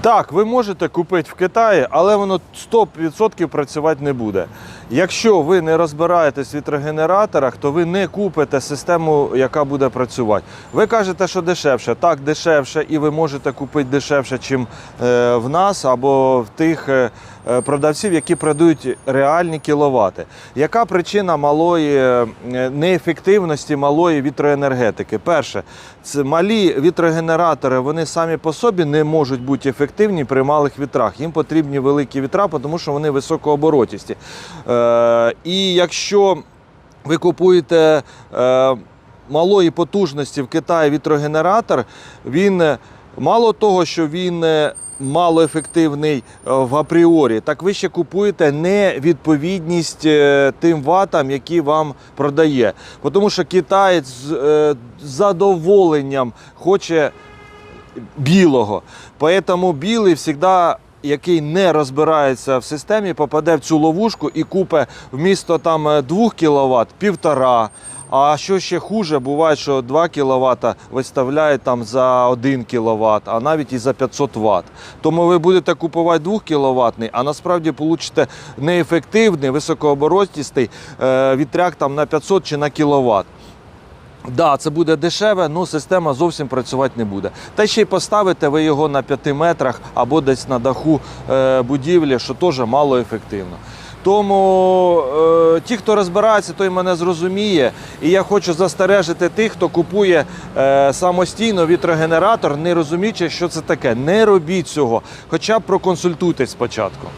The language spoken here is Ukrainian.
Так, ви можете купити в Китаї, але воно 100% працювати не буде. Якщо ви не розбираєтесь в вітрогенераторах, то ви не купите систему, яка буде працювати. Ви кажете, що дешевше. Так, дешевше, і ви можете купити дешевше, ніж в нас або в тих е, е, продавців, які продають реальні кіловати. Яка причина малої е, неефективності малої вітроенергетики? Перше, це малі вітрогенератори, вони самі по собі не можуть бути ефективні при малих вітрах. Їм потрібні великі вітра, тому що вони високооборотісті. Е, і якщо ви купуєте е, малої потужності в Китаї вітрогенератор, він е, мало того, що він е, малоефективний е, в апріорі, так ви ще купуєте невідповідність тим ватам, які вам продає. Тому що китаєць з задоволенням хоче білого. Поэтому білий завжди, який не розбирається в системі, попаде в цю ловушку і купе вмісто там 2 кВт півтора. А що ще хуже, буває, що 2 кВт виставляють там за 1 кВт, а навіть і за 500 Вт. Тому ви будете купувати 2 кВт, а насправді получите неефективний, високооборотістий е, вітряк там на 500 чи на кВт. Да, це буде дешеве, але система зовсім працювати не буде. Та ще й поставите ви його на 5 метрах або десь на даху е, будівлі, що теж мало ефективно. Тому е, ті, хто розбирається, той мене зрозуміє. І я хочу застережити тих, хто купує е, самостійно вітрогенератор, не розуміючи, що це таке. Не робіть цього, хоча б проконсультуйтесь спочатку.